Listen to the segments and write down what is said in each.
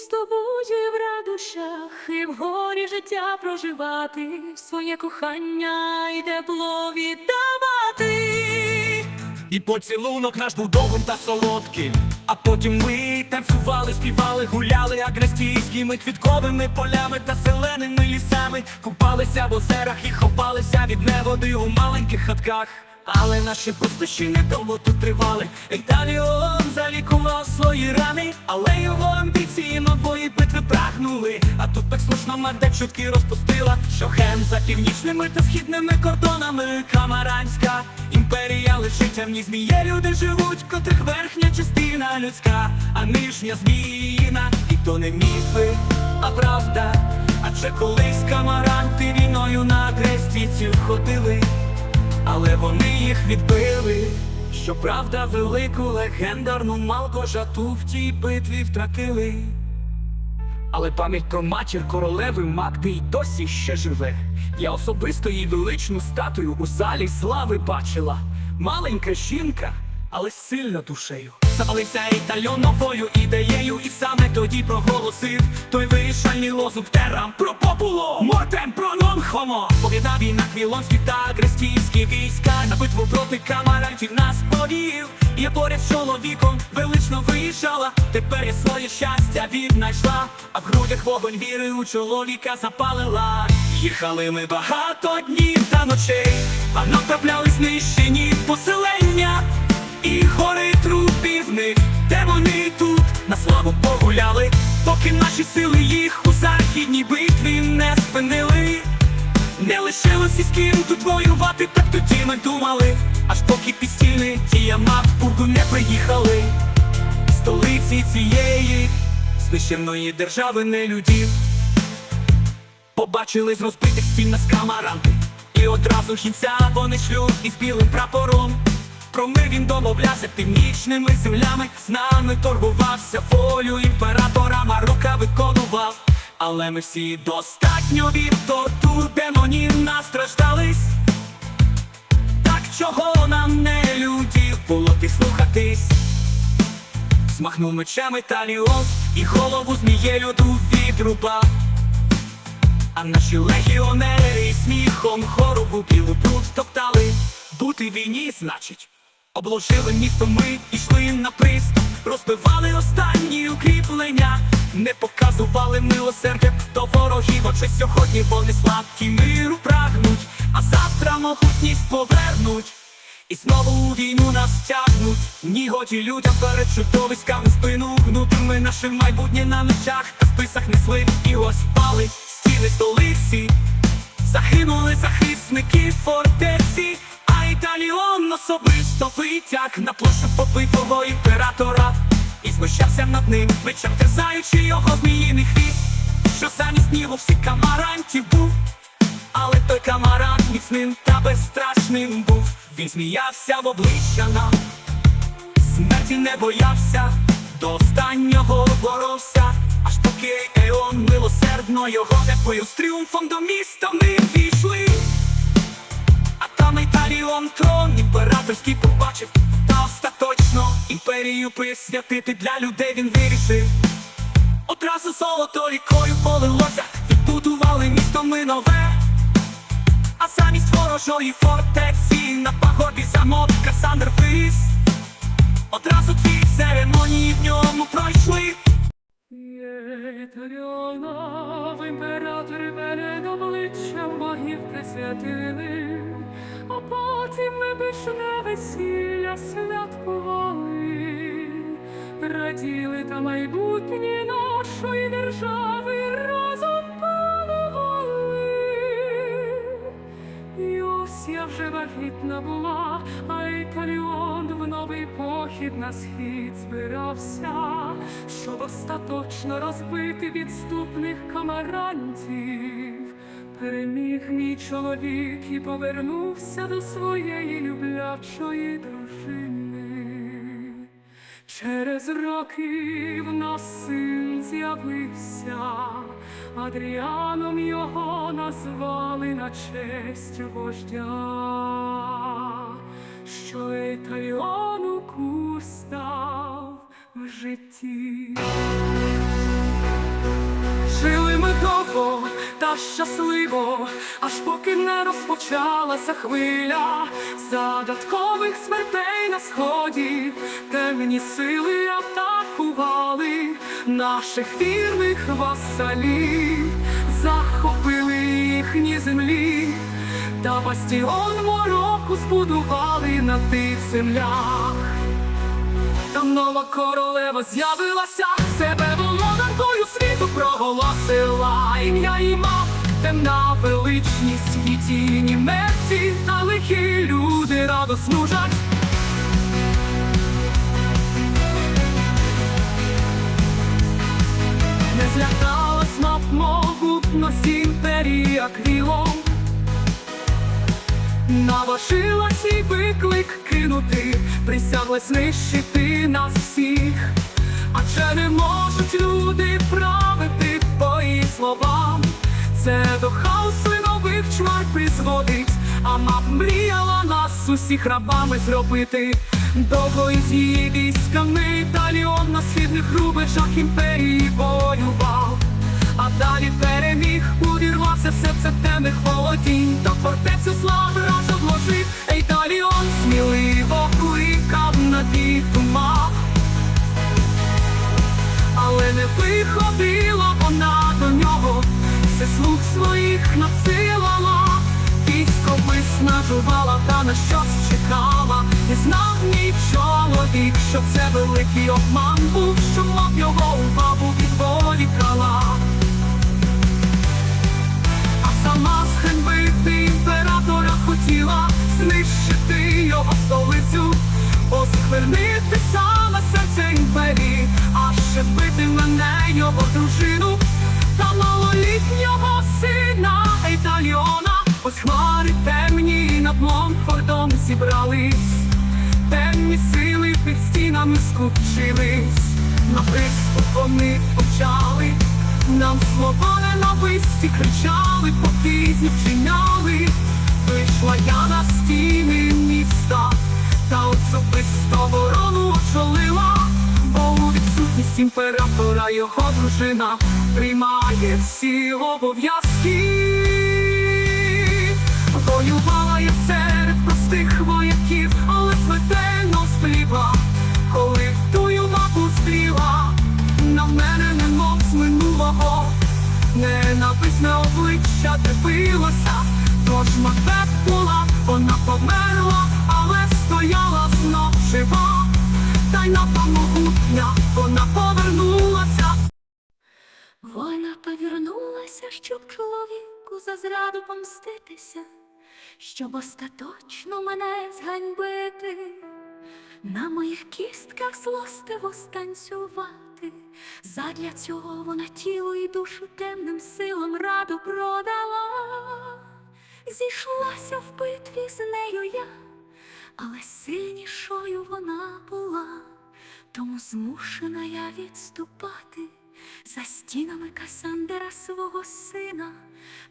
місто буде в радощах, і в горі життя проживати, своє кохання і тепло віддавати. І поцілунок наш був довгим та солодким. А потім ми танцювали, співали, гуляли агрестійськими квітковими полями та зеленими лісами. Купалися в озерах і ховалися від неводи у маленьких хатках. Але наші пустощі недовго тут тривали. Італіон залікував свої рани, але його амбіції нової битви прагнули. А тут так слушно мадеп чутки розпустила, що хем за північними та східними кордонами Камаранська імперія лежить, а в ній зміє люди живуть, котрих верхня частина людська, а нижня зміїна, і то не міфи, а правда. Адже колись камаранти війною на агрестійців ходили але вони їх відбили. Щоправда, велику легендарну малкожату в тій битві втратили. Але пам'ять про матір королеви Магди й досі ще живе. Я особисто її величну статую у залі слави бачила. Маленька жінка, але сильна душею. Запалився італьон новою ідеєю, і саме тоді проголосив той вирішальний лозунг терам про популо, мортем про нон хомо. Пов'єднав він на та агрестійські війська на битву проти камарантів нас повів. І поряд з чоловіком велично виїжджала. Тепер я своє щастя віднайшла, а в грудях вогонь віри у чоловіка запалила. Їхали ми багато днів та ночей, а нам трапляли знищені поселення. І гори трупів них, де вони тут на славу погуляли, поки наші сили їх у західній битві не спинили. Не лишилось із ким тут воювати, так тоді ми думали, аж поки під стіни ті Бургу не приїхали. Столиці цієї священної держави не людів. Побачили з розбитих стін нас камаранти, і одразу жінця вони шлють із білим прапором. Про мир він домовлявся північними землями, з нами торгувався волю імператора Марока виконував. Але ми всі достатньо від тортур демонів настраждались. Так чого нам не людів було ти слухатись? Змахнув мечем Італіон і голову змією ду відрубав. А наші легіонери сміхом хорову білу бруд топтали. Бути війні, значить, обложили місто ми йшли на приступ, розбивали останні укріплення, не показували милосердя до ворогів, отже сьогодні вони слабкі миру прагнуть, а завтра могутність повернуть. І знову у війну нас тягнуть, ні годі людям перед чудовиськами спину гнути. Ми наше майбутнє на мечах, та списах несли. І ось впали стіни столиці. Загинули захисники фортеці, а італіон особисто витяг на площу побитого імператора і знущався над ним, мечем терзаючи його зміїний хвіст, що замість нього всіх камарантів був. Але той камарант міцним та безстрашним був. Він сміявся в обличчя нам, смерті не боявся, до останнього боровся, аж поки Еон милосердно його не з тріумфом до міста ми війшли. Трон імператорський побачив, та остаточно імперію присвятити для людей він вирішив. Одразу золото рікою полилося, відбудували місто ми нове. А замість ворожої фортеці на пагорбі замок Касандр виріс. Одразу дві церемонії в ньому пройшли. Єтаріона в імператори перед обличчям богів присвятили, а потім ми пишне весілля святкували, раділи та майбутнє нашої держави разом панували. І ось я вже вагітна була, а Італіон в новий похід на схід збирався, щоб остаточно розбити відступних камарантів. Переміг мій чоловік і повернувся до своєї люблячої дружини. Через роки в нас син з'явився, Адріаном його назвали на честь вождя, що Італіону курс став в житті. Жили ми довго та щасливо, аж поки не розпочалася хвиля загадкових смертей на сході, темні сили атакували наших вірних васалів, захопили їхні землі, та бастіон мороку збудували на тих землях. Там нова королева з'явилася, себе володаркою світу проголосила. Ім'я їй мав темна величність, і тіні мерці, та лихі люди радо служать. Не злякалась мав могутності імперії Аквілом Наважилась і виклик кинути, присяглась знищити нас всіх, адже не можуть люди правити по її словам. Це до хаосу й нових чвар призводить, а мап мріяла нас усіх рабами зробити. Довго із її військами Таліон на східних рубежах імперії воював. А далі переміг, увірвався серце темних володінь, та фортецю слави раз виснажувала та на щось чекала, не знав мій чоловік, що це великий обман був, що мав його увагу відволікала. А сама зганьбити імператора хотіла знищити його столицю, осквернити саме серце імперії, а ще вбити мене його дружину та малолітнього сина Італіона. Ось хмари темні над Монфордом зібрались, темні сили під стінами скупчились, на приступ вони почали. Нам слова ненависті кричали, покізні вчиняли. Вийшла я на стіни міста, та особисто ворону очолила, бо у відсутність імператора його дружина приймає всі обов'язки. Обличчя дивилося, тож Макбет була, вона померла, але стояла знов жива, та й на могутня вона повернулася. Вона повернулася, щоб чоловіку за зраду помститися, щоб остаточно мене зганьбити, на моїх кістках злостиво станцювати. Задля цього вона тіло і душу темним силам раду продала. Зійшлася в битві з нею я, але сильнішою вона була, тому змушена я відступати за стінами Касандера свого сина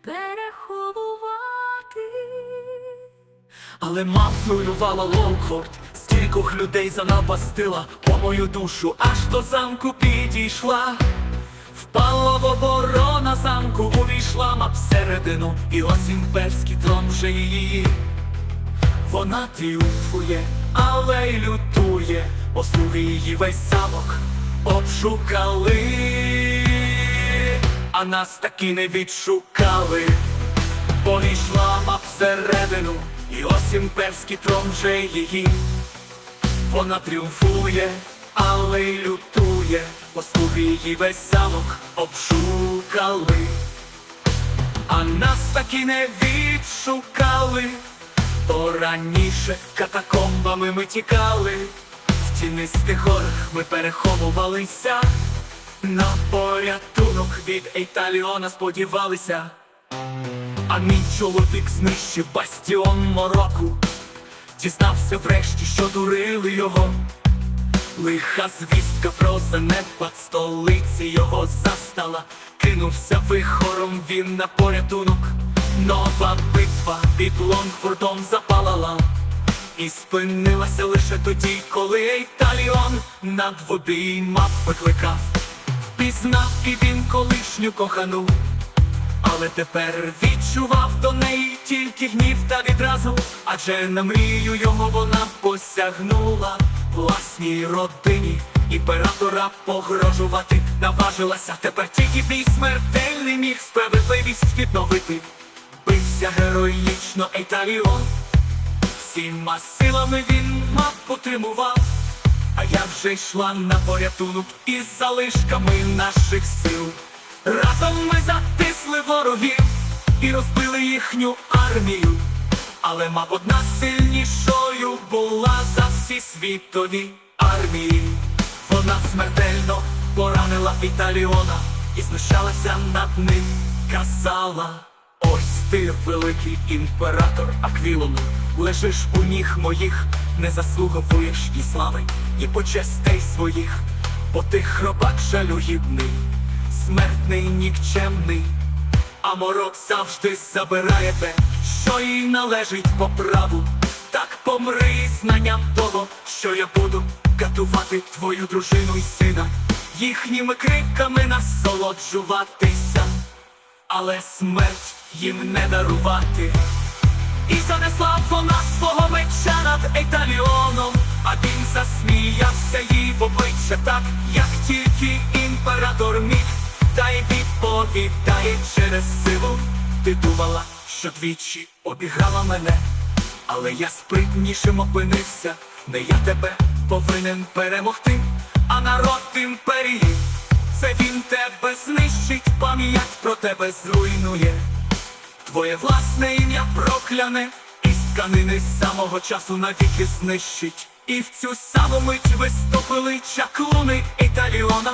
переховувати. Але мав зруйнувала Лоукфорд, стількох людей занапастила, по мою душу аж до замку підійшла. Впала в оборона замку, увійшла мап всередину, і ось імперський трон вже її. Вона тріумфує, але й лютує, послуги її весь замок обшукали, а нас таки не відшукали. Повійшла мап всередину, і ось імперський трон вже її. Вона тріумфує, але й лютує, послуги її весь замок обшукали, а нас таки не відшукали, то раніше катакомбами ми тікали, в тінистих горах ми переховувалися, на порятунок від Ейталіона сподівалися. А мій чоловік знищив бастіон мороку, дізнався врешті, що дурили його. Лиха звістка про занепад столиці його застала, кинувся вихором він на порятунок. Нова битва під Лонгфордом запалала, і спинилася лише тоді, коли Італіон на двобій мап викликав. Впізнав і він колишню кохану, Але тепер відчував до неї тільки гнів та відразу, адже на мрію його вона посягнула власній родині. Імператора погрожувати наважилася, тепер тільки бій смертельний міг справедливість відновити. Бився героїчно Ейталіон, всіма силами він мав потримував. А я вже йшла на порятунок із залишками наших сил. Разом ми затисли ворогів і розбили їхню армію. Але, мабуть, нас сильнішою була за всі світові армії. Вона смертельно поранила Італіона і знущалася над ним, казала. Ось ти, великий імператор Аквілону, лежиш у ніг моїх, не заслуговуєш ні слави, ні почестей своїх, бо ти хробак жалюгідний, смертний нікчемний, а морок завжди забирає те, що їй належить по праву. Так помри знанням того, що я буду катувати твою дружину і сина, їхніми криками насолоджуватися але смерть їм не дарувати. І занесла вона свого меча над Ейталіоном, а він засміявся їй в обличчя так, як тільки імператор міг, та й відповідає через силу. Ти думала, що двічі обіграла мене, але я спритнішим опинився, не я тебе повинен перемогти, а народ імперії. Це він тебе знищить, пам'ять про тебе зруйнує. Твоє власне ім'я прокляне, і з тканини самого часу навіки знищить. І в цю саму мить виступили чаклуни Італіона,